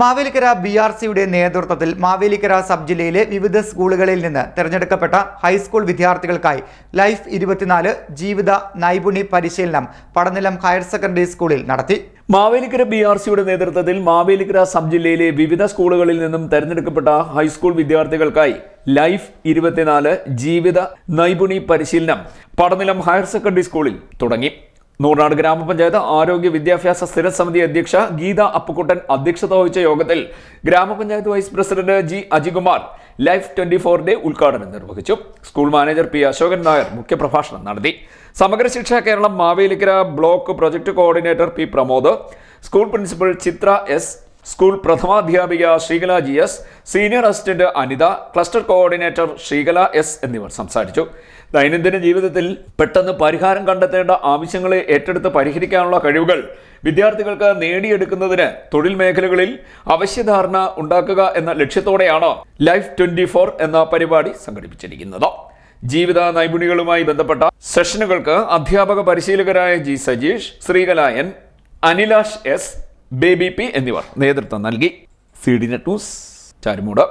Mavelikkara B R സിയുടെ നേതൃത്വത്തിൽ Mavelikkara sub ജില്ലയിലെ വിവിധ സ്കൂളുകളിൽ നിന്ന് തിരഞ്ഞെടുക്കപ്പെട്ട ഹൈസ്കൂൾ വിദ്യാർത്ഥികൾക്കായി ലൈഫ് ഇരുപത്തിനാല് ജീവിത നൈപുണി പരിശീലനം പടനിലം ഹയർ സെക്കൻഡറി സ്കൂളിൽ നടത്തി. മാവേലിക്കര ബി ആർ സിയുടെ നേതൃത്വത്തിൽ മാവേലിക്കര സബ് ജില്ലയിലെ വിവിധ സ്കൂളുകളിൽ നിന്നും തെരഞ്ഞെടുക്കപ്പെട്ട ഹൈസ്കൂൾ വിദ്യാർത്ഥികൾക്കായി ലൈഫ് ഇരുപത്തിനാല് ജീവിത നൈപുണി പരിശീലനം പടനിലം ഹയർ സെക്കൻഡറി സ്കൂളിൽ തുടങ്ങി. നൂറാട് ഗ്രാമപഞ്ചായത്ത് ആരോഗ്യ വിദ്യാഭ്യാസ സ്ഥിരസമിതി അധ്യക്ഷ ഗീത അപ്പുക്കുട്ടൻ അധ്യക്ഷത വഹിച്ച യോഗത്തിൽ ഗ്രാമപഞ്ചായത്ത് vice president G Ajikumar life twenty four day ഉദ്ഘാടനം നിർവഹിച്ചു. School manager P Ashokan Nair മുഖ്യപ്രഭാഷണം നടത്തി. Samagra Shiksha Keralam Mavelikkara block project coordinator P Pramod. School principal Chitra S school പ്രഥമാധ്യാപിക Sreekala G S senior assistant Anitha cluster coordinator Sreekala S എന്നിവർ സംസാരിച്ചു. ദൈനംദിന ജീവിതത്തിൽ പെട്ടെന്ന് പരിഹാരം കണ്ടെത്തേണ്ട ആവശ്യങ്ങളെ ഏറ്റെടുത്ത് പരിഹരിക്കാനുള്ള കഴിവുകൾ വിദ്യാർത്ഥികൾക്ക് നേടിയെടുക്കുന്നതിന് തൊഴിൽ മേഖലകളിൽ അവശ്യധാരണ ഉണ്ടാക്കുക എന്ന ലക്ഷ്യത്തോടെയാണ് ലൈഫ് ട്വന്റി എന്ന പരിപാടി സംഘടിപ്പിച്ചിരിക്കുന്നത്. ജീവിത നൈപുണികളുമായി ബന്ധപ്പെട്ട സെഷനുകൾക്ക് അധ്യാപക പരിശീലകരായ ജി സജീഷ് ശ്രീകലായൻ അനിലാഷ് എസ് ബേബി പി എന്നിവർ നേതൃത്വം നൽകി. C D net news Charummood.